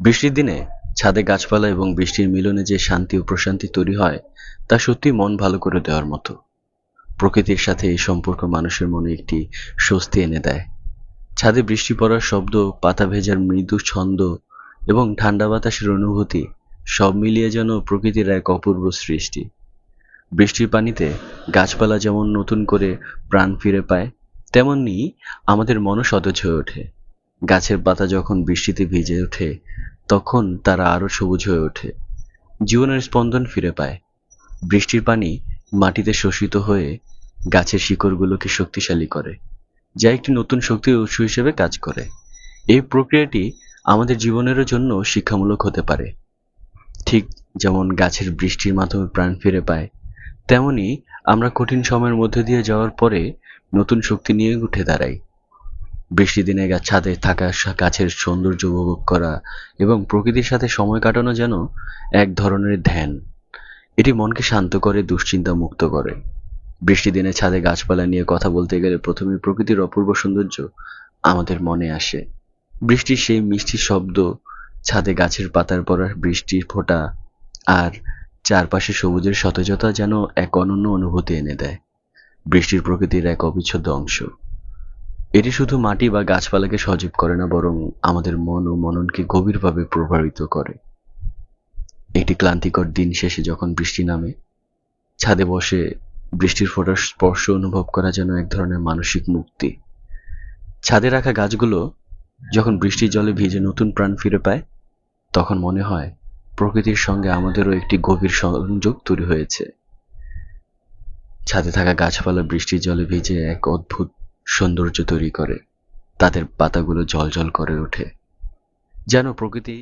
বৃষ্টির দিনে ছাদে গাছপালা এবং বৃষ্টির মিলনে যে শান্তি ও প্রশান্তি তৈরি হয়, তা সত্যি মন ভালো করে দেওয়ার মতো। প্রকৃতির সাথে এই সম্পর্ক মানুষের মনে একটি স্বস্তি এনে দেয়। ছাদে বৃষ্টি পড়ার শব্দ, পাতা ভেজার মৃদু ছন্দ এবং ঠান্ডা বাতাসের অনুভূতি সব মিলিয়ে যেন প্রকৃতির এক অপূর্ব সৃষ্টি। বৃষ্টির পানিতে গাছপালা যেমন নতুন করে প্রাণ ফিরে পায় তেমনি আমাদের মনও সতেজ হয়ে ওঠে। গাছের পাতা যখন বৃষ্টিতে ভিজে ওঠে তখন তারা আরও সবুজ হয়ে ওঠে। জীবনের স্পন্দন ফিরে পায়। বৃষ্টির পানি মাটিতে শোষিত হয়ে গাছের শিকড়গুলোকে শক্তিশালী করে, যা একটি নতুন শক্তির উৎস হিসেবে কাজ করে। এই প্রক্রিয়াটি আমাদের জীবনের জন্য শিক্ষামূলক হতে পারে। ঠিক যেমন গাছের বৃষ্টির মাধ্যমে প্রাণ ফিরে পায়, তেমনি আমরা কঠিন সময়ের মধ্যে দিয়ে যাওয়ার পরে নতুন শক্তি নিয়ে উঠে দাঁড়াই। বৃষ্টির দিনে ছাদে থাকা গাছের সৌন্দর্য উপভোগ করা এবং প্রকৃতির সাথে সময় কাটানো যেন এক ধরনের ধ্যান। এটি মনকে শান্ত করে, দুশ্চিন্তা মুক্ত করে। বৃষ্টির দিনে ছাদে গাছপালা নিয়ে কথা বলতে গেলে প্রথমে প্রকৃতির অপূর্ব সৌন্দর্য আমাদের মনে আসে। বৃষ্টির সেই মিষ্টি শব্দ, ছাদে গাছের পাতার পড়া বৃষ্টির ফোঁটা আর চারপাশে সবুজের সতেজতা যেন এক অনন্য অনুভূতি এনে দেয়। বৃষ্টির প্রকৃতির এক অবিচ্ছেদ্য অংশ। এটি শুধু মাটি বা গাছপালাকে সজীব করে না, বরং আমাদের মন ও মননকে গভীরভাবে প্রভাবিত করে। একটি ক্লান্তিকর দিন শেষে যখন বৃষ্টি নামে, ছাদে বসে বৃষ্টির ফোঁটার স্পর্শ অনুভব করা যেন এক ধরনের মানসিক মুক্তি। ছাদে রাখা গাছগুলো যখন বৃষ্টির জলে ভিজে নতুন প্রাণ ফিরে পায়, তখন মনে হয় প্রকৃতির সঙ্গে আমাদেরও একটি গভীর সংযোগ তৈরি হয়েছে। ছাদে থাকা গাছপালা বৃষ্টির জলে ভিজে এক অদ্ভুত সৌন্দর্য তৈরি করে। তাদের পাতাগুলো জলজল করে ওঠে। যেন প্রকৃতি